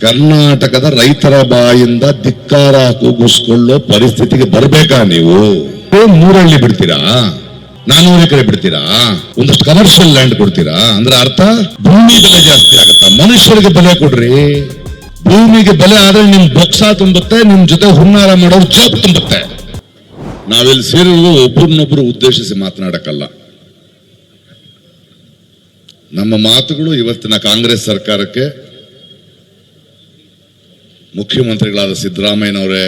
ಕರ್ನಾಟಕದ ರೈತರ ಬಾಯಿಂದ ಧಿಕ್ಕಾರ ಕೂಗಿಸ್ಕೊಳ್ಳೋ ಪರಿಸ್ಥಿತಿಗೆ ಬರ್ಬೇಕಾ ನೀವು? ಮೂರಳ್ಳಿ ಬಿಡ್ತೀರಾ? ನಾನೂರು ಎಕರೆ ಬಿಡ್ತೀರಾ? ಒಂದಷ್ಟು ಕಮರ್ಷಿಯಲ್ ಲ್ಯಾಂಡ್ ಕೊಡ್ತೀರಾ? ಅಂದ್ರೆ ಅರ್ಥ? ಭೂಮಿ ಬೆಲೆ ಜಾಸ್ತಿ ಆಗುತ್ತಾ? ಮನುಷ್ಯರಿಗೆ ಬೆಲೆ ಕೊಡ್ರಿ. ಭೂಮಿಗೆ ಬೆಲೆ ಆದ್ರೆ ನಿಮ್ ಬೊಕ್ಸ ತುಂಬುತ್ತೆ, ನಿಮ್ ಜೊತೆ ಹುನ್ನಾರ ಮಾಡೋರು ಜೋಬ್ ತುಂಬುತ್ತೆ. ನಾವಿಲ್ಲಿ ಸೇರಿರೋದು ಒಬ್ಬರನ್ನೊಬ್ರು ಉದ್ದೇಶಿಸಿ ಮಾತನಾಡಕ್ಕಲ್ಲ. ನಮ್ಮ ಮಾತುಗಳು ಇವತ್ತಿನ ಕಾಂಗ್ರೆಸ್ ಸರ್ಕಾರಕ್ಕೆ ಮುಖ್ಯಮಂತ್ರಿಗಳಾದ ಸಿದ್ದರಾಮಯ್ಯನವರೇ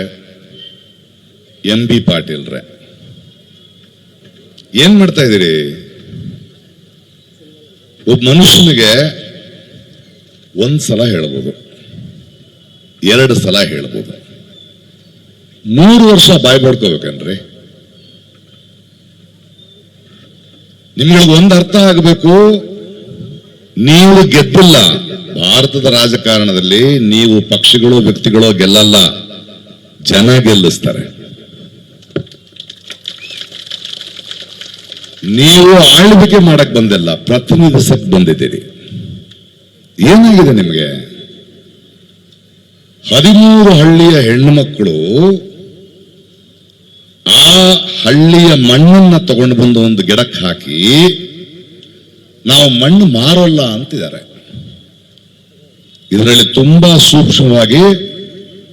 ಎಂ ಬಿ ಪಾಟೀಲ್ರೆ. ಏನ್ ಮಾಡ್ತಾ ಇದ್ದೀರಿ? ಒಬ್ಬ ಮನುಷ್ಯನಿಗೆ ಒಂದ್ ಸಲ ಹೇಳ್ಬೋದು, ಎರಡು ಸಲ ಹೇಳ್ಬೋದು. ಮೂರು ವರ್ಷ ಬಾಯ್ ಬಡ್ಕೋಬೇಕನ್ರಿ? ನಿಮ್ಗೆ ಒಂದು ಅರ್ಥ ಆಗಬೇಕು ನೀವು ಗೆದ್ದಿಲ್ಲ. ಭಾರತದ ರಾಜಕಾರಣದಲ್ಲಿ ನೀವು ಪಕ್ಷಗಳು ವ್ಯಕ್ತಿಗಳು ಗೆಲ್ಲಲ್ಲ. ಜನ ಗೆಲ್ಲಿಸ್ತಾರೆ. ನೀವು ಆಳ್ವಿಕೆ ಮಾಡಕ್ ಬಂದಿಲ್ಲ. ಪ್ರತಿನಿಧಿಸಕ್ ಬಂದಿದ್ದೀರಿ. ಏನಾಗಿದೆ ನಿಮಗೆ? ಹದಿಮೂರು ಹಳ್ಳಿಯ ಹೆಣ್ಣು ಮಕ್ಕಳು ಆ ಹಳ್ಳಿಯ ಮಣ್ಣನ್ನ ತಗೊಂಡು ಬಂದು ಒಂದು ಗಿಡಕ್ಕೆ ಹಾಕಿ ನಾವು ಮಣ್ಣು ಮಾರೋಲ್ಲ ಅಂತಿದ್ದಾರೆ. ಇದರಲ್ಲಿ ತುಂಬಾ ಸೂಕ್ಷ್ಮವಾಗಿ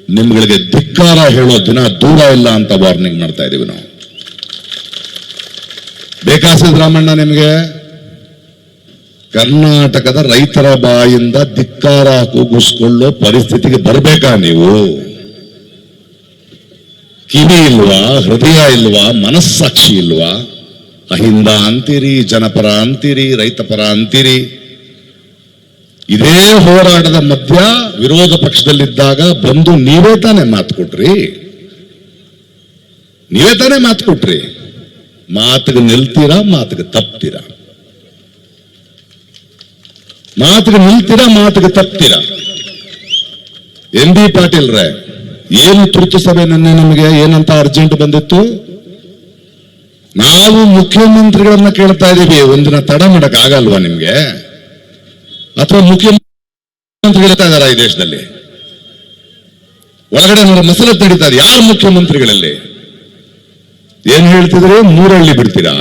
ನಿಮ್ಗಳಿಗೆ ಧಿಕ್ಕಾರ ಹೇಳೋ ದಿನ ದೂರ ಇಲ್ಲ ಅಂತ ವಾರ್ನಿಂಗ್ ಮಾಡ್ತಾ ಇದೀವಿ ನಾವು. ಬೇಕಾ ಸಿದ್ದರಾಮಣ್ಣ ನಿಮಗೆ? ಕರ್ನಾಟಕದ ರೈತರ ಬಾಯಿಂದ ಧಿಕ್ಕಾರ ಕೂಗಿಸ್ಕೊಳ್ಳೋ ಪರಿಸ್ಥಿತಿಗೆ ಬರಬೇಕಾ ನೀವು? ಕಿವಿ ಇಲ್ವಾ, ಹೃದಯ ಇಲ್ವಾ, ಮನಸ್ಸಾಕ್ಷಿ ಇಲ್ವಾ? ಅಹಿಂದ ಅಂತೀರಿ ಜನಪರ ಅಂತೀರಿ ರೈತಪರ ಅಂತೀರಿ ಇದೇ ಹೋರಾಟದ ಮಧ್ಯ ವಿರೋಧ ಪಕ್ಷದಲ್ಲಿದ್ದಾಗ ಬಂದು ನೀವೇ ತಾನೇ ಮಾತು ಕೊಟ್ರಿ. ನೀವೇ ತಾನೇ ಮಾತು ಕೊಟ್ರಿ. ಮಾತಿಗೆ ನಿಲ್ತೀರಾ, ಮಾತಿಗೆ ತಪ್ತೀರಾ? ಮಾತಿಗೆ ನಿಲ್ತೀರಾ, ಮಾತಿಗೆ ತಪ್ತೀರಾ? ಎಂ ಬಿ ಪಾಟೀಲ್ರೆ, ಏನು ತುರ್ತು ಸಭೆ ನಿನ್ನೆ ನಮಗೆ, ಏನಂತ ಅರ್ಜೆಂಟ್ ಬಂದಿತ್ತು? ನಾವು ಮುಖ್ಯಮಂತ್ರಿಗಳನ್ನ ಕೇಳ್ತಾ ಇದ್ದೀವಿ ಒಂದಿನ ತಡ ಮಾಡಕ್ ಆಗಲ್ವಾ ನಿಮ್ಗೆ? ಅಥವಾ ಮುಖ್ಯಮಂತ್ರಿ ಹೇಳ್ತಾ ಇದಾರ ಈ ದೇಶದಲ್ಲಿ? ಒಳಗಡೆ ನೋಡ ಮಸಲ ತಡೀತಾ ಇದೆ? ಯಾರು ಮುಖ್ಯಮಂತ್ರಿಗಳಲ್ಲಿ? ಏನ್ ಹೇಳ್ತಿದ್ರೆ? ಮೂರಳ್ಳಿ ಬಿಡ್ತೀರಾ?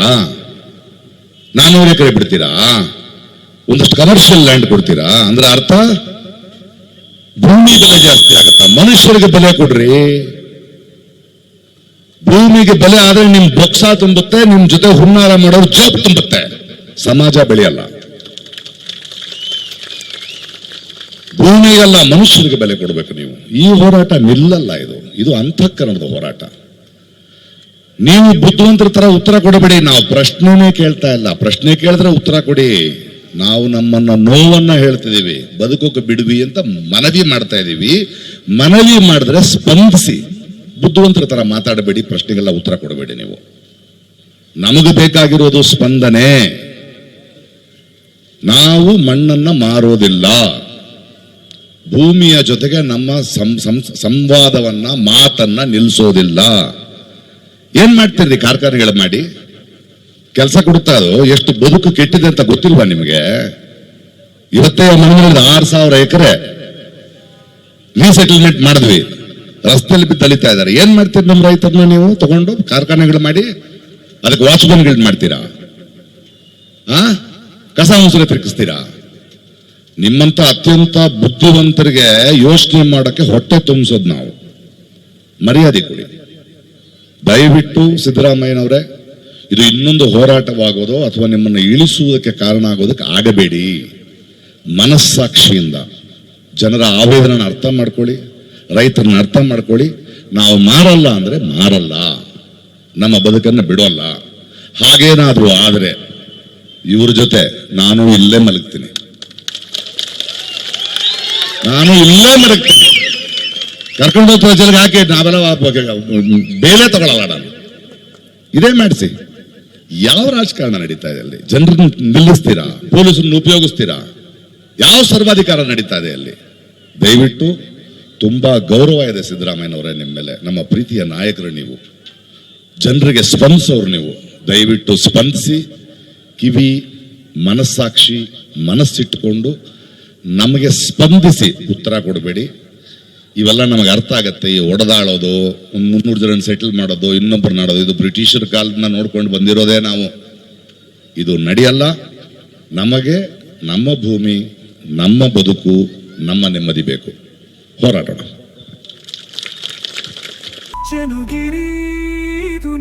ನಾನೂರು ಎಕರೆ ಬಿಡ್ತೀರಾ? ಒಂದಷ್ಟು ಕಮರ್ಷಿಯಲ್ ಲ್ಯಾಂಡ್ ಕೊಡ್ತೀರಾ? ಅಂದ್ರೆ ಅರ್ಥ? ಭೂಮಿ ಬೆಲೆ ಜಾಸ್ತಿ ಆಗುತ್ತಾ? ಮನುಷ್ಯರಿಗೆ ಬೆಲೆ ಕೊಡ್ರಿ. ಭೂಮಿಗೆ ಬೆಲೆ ಆದ್ರೆ ನಿಮ್ ಬೊಕ್ಸ ತುಂಬುತ್ತೆ, ನಿಮ್ ಜೊತೆ ಹುನ್ನಾರ ಮಾಡೋರು ಜೋಪ್ ತುಂಬುತ್ತೆ. ಸಮಾಜ ಬೆಳೆಯಲ್ಲ. ಭೂಮಿಗೆಲ್ಲ ಮನುಷ್ಯರಿಗೆ ಬೆಲೆ ಕೊಡಬೇಕು ನೀವು. ಈ ಹೋರಾಟ ನಿಲ್ಲಲ್ಲ ಇದು. ಇದು ಅಂತಃಕರಣದ ಹೋರಾಟ. ನೀವು ಬುದ್ಧಿವಂತರ ತರ ಉತ್ತರ ಕೊಡಬೇಡಿ. ನಾವು ಪ್ರಶ್ನೆನೇ ಕೇಳ್ತಾ ಇಲ್ಲ. ಪ್ರಶ್ನೆ ಕೇಳಿದ್ರೆ ಉತ್ತರ ಕೊಡಿ. ನಾವು ನಮ್ಮನ್ನ ನೋವನ್ನ ಹೇಳ್ತಿದ್ದೀವಿ. ಬದುಕೋಕೆ ಬಿಡ್ವಿ ಅಂತ ಮನವಿ ಮಾಡ್ತಾ ಇದ್ದೀವಿ ಮನವಿ ಮಾಡಿದ್ರೆ ಸ್ಪಂದಿಸಿ. ಬುದ್ಧಿವಂತರ ತರ ಮಾತಾಡಬೇಡಿ, ಪ್ರಶ್ನೆಗೆಲ್ಲ ಉತ್ತರ ಕೊಡಬೇಡಿ ನೀವು. ನಮಗೆ ಬೇಕಾಗಿರೋದು ಸ್ಪಂದನೆ. ನಾವು ಮಣ್ಣನ್ನ ಮಾರೋದಿಲ್ಲ. ಭೂಮಿಯ ಜೊತೆಗೆ ನಮ್ಮ ಸಂವಾದವನ್ನ, ಮಾತನ್ನ ನಿಲ್ಲಿಸೋದಿಲ್ಲ ಏನ್ ಮಾಡ್ತೀರಿ ಕಾರ್ಖಾನೆಗಳು ಮಾಡಿ? ಕೆಲಸ ಕೊಡುತ್ತಾ ಅದು ಎಷ್ಟು ಬದುಕು ಕೆಟ್ಟಿದೆ ಅಂತ ಗೊತ್ತಿಲ್ವಾ ನಿಮಗೆ? ಇವತ್ತೇ ಮನೆಯಲ್ಲಿ ಆರು ಸಾವಿರ ಎಕರೆ ರೀಸೆಟಲ್ಮೆಂಟ್ ಮಾಡಿದ್ವಿ. ರಸ್ತೆಯಲ್ಲಿ ಬಿದ್ದು ಅಲಿತಾ ಇದ್ದಾರೆ. ಏನ್ ಮಾಡ್ತೀರಿ ನಮ್ಮ ರೈತರನ್ನ ನೀವು? ತಗೊಂಡು ಕಾರ್ಖಾನೆಗಳು ಮಾಡಿ, ಅದಕ್ಕೆ ವಾಚ್ಮನ್ಗಳು ಮಾಡ್ತೀರಾ? ಆ? ಕಸ ಮುಸುರೆ ತಿರುಗಿಸ್ತೀರಾ? ನಿಮ್ಮಂತ ಅತ್ಯಂತ ಬುದ್ಧಿವಂತರಿಗೆ ಯೋಚನೆ ಮಾಡೋಕ್ಕೆ ಹೊಟ್ಟೆ ತುಂಬಿಸೋದು ನಾವು. ಮರ್ಯಾದೆ ಕೊಡಿ. ದಯವಿಟ್ಟು ಸಿದ್ದರಾಮಯ್ಯನವರೇ, ಇದು ಇನ್ನೊಂದು ಹೋರಾಟವಾಗೋದು ಅಥವಾ ನಿಮ್ಮನ್ನು ಇಳಿಸುವುದಕ್ಕೆ ಕಾರಣ ಆಗೋದಕ್ಕೆ ಆಗಬೇಡಿ. ಮನಸ್ಸಾಕ್ಷಿಯಿಂದ ಜನರ ಆವೇದನ ಅರ್ಥ ಮಾಡ್ಕೊಳ್ಳಿ. ರೈತರನ್ನ ಅರ್ಥ ಮಾಡ್ಕೊಳ್ಳಿ, ನಾವು ಮಾರಲ್ಲ ಅಂದರೆ ಮಾರಲ್ಲ. ನಮ್ಮ ಬದುಕನ್ನು ಬಿಡೋಲ್ಲ. ಹಾಗೇನಾದರೂ ಆದರೆ ಇವ್ರ ಜೊತೆ ನಾನು ಇಲ್ಲೇ ಮಲಗ್ತೀನಿ. ನಾನು ಇಲ್ಲೇ ಮಲಗ್ತೀನಿ. ಕರ್ಕೊಂಡು ಹೋಗ್ತಾ ಹಾಕಿ ನಾವೆಲ್ಲ ಬೇಲೆ ತಗೊಳಲ್ಲ ನಾನು. ಇದೇ ಮಾಡಿಸಿ. ಯಾವ ರಾಜಕಾರಣ ನಡೀತಾ ಇದೆ ಅಲ್ಲಿ? ಜನರನ್ನು ನಿಲ್ಲಿಸ್ತೀರಾ? ಪೊಲೀಸರನ್ನು ಉಪಯೋಗಿಸ್ತೀರಾ? ಯಾವ ಸರ್ವಾಧಿಕಾರ ನಡೀತಾ ಇದೆ ಅಲ್ಲಿ? ದಯವಿಟ್ಟು ತುಂಬಾ ಗೌರವ ಇದೆ ಸಿದ್ದರಾಮಯ್ಯನವರೇ ನಿಮ್ಮ ಮೇಲೆ. ನಮ್ಮ ಪ್ರೀತಿಯ ನಾಯಕರು ನೀವು. ಜನರಿಗೆ ಸ್ಪಂದಿಸೋರು ನೀವು. ದಯವಿಟ್ಟು ಸ್ಪಂದಿಸಿ, ಕಿವಿ, ಮನಸ್ಸಾಕ್ಷಿ, ಮನಸ್ಸಿಟ್ಟುಕೊಂಡು ನಮಗೆ ಸ್ಪಂದಿಸಿ ಉತ್ತರ ಕೊಡಬೇಡಿ. ಇವೆಲ್ಲ ನಮಗೆ ಅರ್ಥ ಆಗತ್ತೆ. ಈ ಒಡೆದಾಳೋದು, ಒಂದು ಮುನ್ನೂರು ಜನ ಸೆಟಲ್ ಮಾಡೋದು ಇನ್ನೊಬ್ಬರು ಮಾಡೋದು, ಇದು ಬ್ರಿಟಿಷರ ಕಾಲದಿಂದ ನೋಡ್ಕೊಂಡು ಬಂದಿರೋದೇ ನಾವು. ಇದು ನಡೆಯಲ್ಲ. ನಮಗೆ ನಮ್ಮ ಭೂಮಿ, ನಮ್ಮ ಬದುಕು, ನಮ್ಮ ನೆಮ್ಮದಿ ಬೇಕು. ಹೋರಾಟೋಣ ಚೆನುಗಿರಿ ಇದು